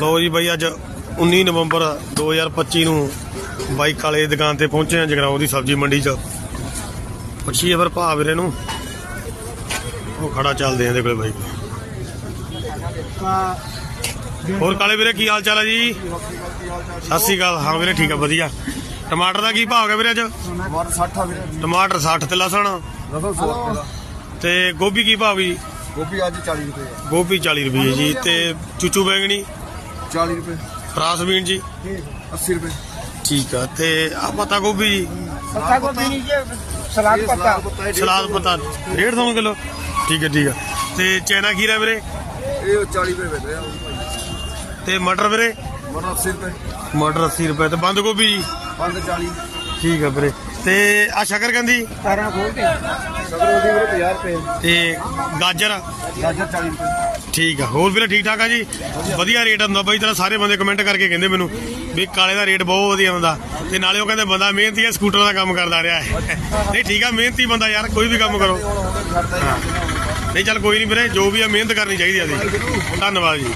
ਲਓ ਜੀ ਬਾਈ ਅੱਜ 19 ਨਵੰਬਰ 2025 ਨੂੰ ਬਾਈਕ ਵਾਲੇ ਦੀ ਦੁਕਾਨ ਤੇ ਪਹੁੰਚੇ ਆ ਜਗਰਾਉਂ ਦੀ ਸਬਜ਼ੀ ਮੰਡੀ 'ਚ। ਪੁੱਛੀਏ ਫਿਰ ਭਾ ਵੀਰੇ ਨੂੰ। ਉਹ ਖੜਾ ਚੱਲਦੇ ਆ ਇਹਦੇ ਕੋਲੇ ਬਾਈ। ਹੋਰ ਕਾਲੇ ਵੀਰੇ ਕੀ ਹਾਲ ਚਾਲ ਹੈ ਜੀ? ਸਤਿ ਸ਼੍ਰੀ ਅਕਾਲ। ਹਾਂ ਵੀਰੇ ਠੀਕ ਆ ਵਧੀਆ। ਟਮਾਟਰ ਦਾ ਕੀ ਭਾਅ ਹੋ ਗਿਆ ਵੀਰੇ ਅੱਜ? ਟਮਾਟਰ 60 ਆ ਵੀਰੇ ਟਮਾਟਰ 60 ਤੇ ਲਸਣ। ਰਸਲ 100 ਰੁਪਏ ਦਾ ਤੇ ਗੋਭੀ ਕੀ ਭਾਅ ਵੀ? ਗੋਭੀ ਅੱਜ 40 ਰੁਪਏ ਗੋਭੀ 40 ਰੁਪਏ ਜੀ। ਤੇ ਚੂਚੂ ਬੈਂਗਣੀ? ਠੀਕ ਆ ਤੇ ਆ ਪਤਾ ਗੋਭੀ ਜੀ। ਪੱਤਾ ਗੋਭੀ ਨਹੀਂ ਜੀ ਸਲਾਦ ਪੱਤਾ। ਸਲਾਦ ਪੱਤਾ 150 ਕਿਲੋ। ਠੀਕ ਹੈ ਠੀਕ ਆ। ਤੇ ਚੈਨਾ ਖੀਰਾ ਵੀਰੇ? ਇਹ 40 ਰੁਪਏ ਵੇਚ ਰਿਹਾ। ਤੇ ਮਟਰ ਵੀਰੇ? ਮਟਰ 80 ਰੁਪਏ। ਮਟਰ 80 ਰੁਪਏ ਤੇ ਬੰਦ ਗੋਭੀ ਜੀ? ਬੰਦ 40 ਠੀਕ ਹੈ ਵੀਰੇ। ਤੇ ਆ ਸ਼ਕਰਕੰਦੀ 18 ਖੋਲਦੇ ਸ਼ਕਰਕੰਦੀ ਵੀਰੇ 50 ਰੁਪਏ। ਤੇ ਗਾਜਰ? ਗਾਜਰ 40 ਰੁਪਏ। ਠੀਕ ਆ। ਹੋਰ ਵੀਰੇ ਠੀਕ ਠਾਕ ਆ ਜੀ? ਵਧੀਆ ਰੇਟ ਹੁੰਦਾ ਬਾਈ, ਤੇਰਾ ਸਾਰੇ ਬੰਦੇ ਕਮੈਂਟ ਕਰਕੇ ਕਹਿੰਦੇ ਮੈਨੂੰ ਵੀ ਕਾਲੇ ਦਾ ਰੇਟ ਬਹੁਤ ਵਧੀਆ ਹੁੰਦਾ। ਤੇ ਨਾਲੇ ਉਹ ਕਹਿੰਦੇ ਬੰਦਾ ਮਿਹਨਤੀ ਆ, ਸਕੂਟਰ ਦਾ ਕੰਮ ਕਰਦਾ ਰਿਹਾ ਹੈ। ਨਹੀਂ, ਠੀਕ ਆ, ਮਿਹਨਤੀ ਬੰਦਾ ਯਾਰ, ਕੋਈ ਵੀ ਕੰਮ ਕਰੋ। ਹੁਣ ਨਹੀਂ ਨਹੀਂ, ਚੱਲ ਕੋਈ ਨਹੀਂ ਵੀਰੇ, ਜੋ ਵੀ ਆ, ਮਿਹਨਤ ਕਰਨੀ ਚਾਹੀਦੀ ਆ ਜੀ। ਧੰਨਵਾਦ ਜੀ।